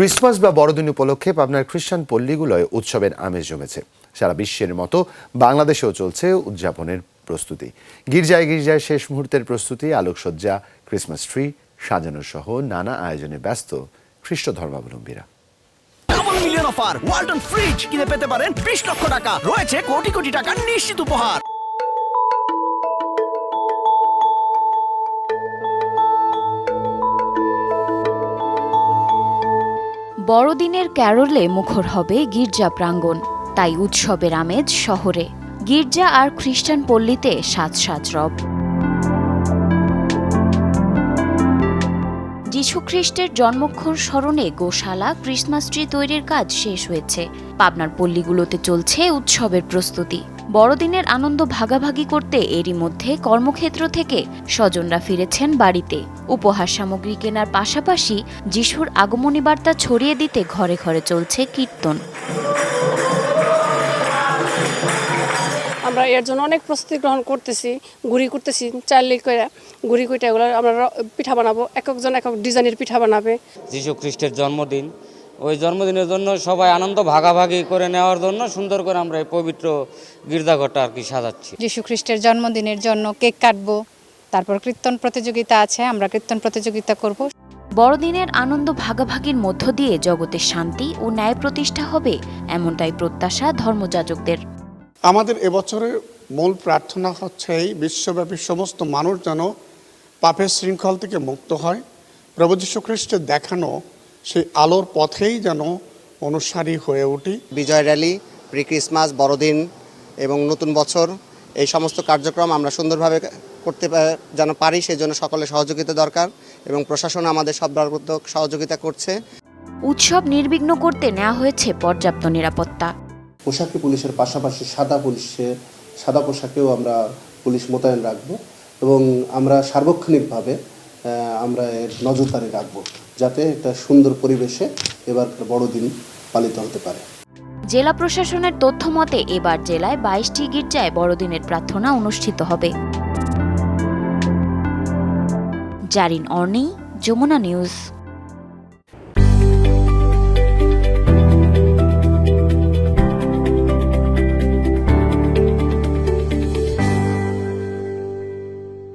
Christmas বা বড়দিন উপলক্ষে পাবনার খ্রিস্টান পল্লীগুলোয় উৎসবের আমেজ জমেছে। সারা বিশ্বের মতো বাংলাদেশেও চলছে উদযাপনের প্রস্তুতি। গির্জায় গির্জায় শেষ মুহূর্তের প্রস্তুতি, আলোকসজ্জা, ক্রিসমাস ট্রি, সাজানো সহ নানা আয়োজনে ব্যস্ত খ্রিস্ট ধর্মাবলম্বীরা মিলিয়ন অফার ওয়ালটন ফ্রিজ কিনে পেতে পারেন বিশ লক্ষ টাকা। রয়েছে কোটি কোটি টাকার নিশ্চিত উপহার। বড়দিনের ক্যারলে মুখর হবে গির্জা প্রাঙ্গণ, তাই উৎসবের আমেজ শহরে। গির্জা আর খ্রিস্টান পল্লীতে সাজ সাজ রব। যীশুখ্রিস্টের জন্মক্ষণ স্মরণে গোশালা ক্রিসমাস ট্রি তৈরির কাজ শেষ হয়েছে। পাবনার পল্লীগুলোতে চলছে উৎসবের প্রস্তুতি। বড়দিনের আনন্দ ভাগাভাগি করতে এরই মধ্যে কর্মক্ষেত্র থেকে স্বজনরা ফিরেছেন বাড়িতে। উপহার সামগ্রী কেনার পাশাপাশি যিশুর আগমনী বার্তা ছড়িয়ে দিতে ঘরে ঘরে চলছে কীর্তন। আমরা এর জন্য অনেক প্রস্তুতি গ্রহণ করতেছি গুড়ি করতেছি চাইলে করে গুড়ি কইটা এগুলো আমরা পিঠা বানাবো এক একজন এক এক ডিজাইনের পিঠা বানাবে। যীশু খ্রিস্টের জন্মদিন ওই জন্মদিনের জন্য সবাই আনন্দ ভাগাভাগি করে নেওয়ার জন্য সুন্দর করে আমরা এই পবিত্র গির্জাঘরটা আর কি সাজাচ্ছি। যীশু খ্রিস্টের জন্মদিনের জন্য কেক কাটবো তারপর কীর্তন প্রতিযোগিতা আছে আমরা কীর্তন প্রতিযোগিতা করব। বড়দিনের আনন্দ ভাগাভাগির মধ্য দিয়ে জগতের শান্তি ও ন্যায় প্রতিষ্ঠা হবে এমনটাই প্রত্যাশা ধর্মযাজকদের। আমাদের এবছরের মূল প্রার্থনা হচ্ছে এই বিশ্বব্যাপী সমস্ত মানুষ যেন পাপের শৃঙ্খল থেকে মুক্ত হয়। প্রভু যীশু খ্রিস্টের দেখানো সেই আলোর পথেই যেন অনুসারী হয়ে উঠি। বিজয় র্যালি প্রি ক্রিসমাস বড়দিন এবং নতুন বছর এই সমস্ত কার্যক্রম আমরা সুন্দরভাবে করতে যেন পারি সেই জন্য সকলের সহযোগিতা দরকার এবং প্রশাসন আমাদের সব সহযোগিতা করছে। উৎসব নির্বিঘ্ন করতে নেওয়া হয়েছে পর্যাপ্ত নিরাপত্তা। পোশাকি পুলিশের পাশাপাশি সাদা পুলিশে সাদা পোশাকেও আমরা পুলিশ মোতায়েন রাখব এবং আমরা সার্বক্ষণিকভাবে আমরা এর নজরদারি রাখব। যাতে একটা সুন্দর পরিবেশে এবার বড়দিন পালিত হতে পারে। জেলা প্রশাসনের তথ্য মতে, এবার জেলায় বাইশটি গির্জায় বড়দিনের প্রার্থনা অনুষ্ঠিত হবে। জারিন অর্নি, যমুনা নিউজ।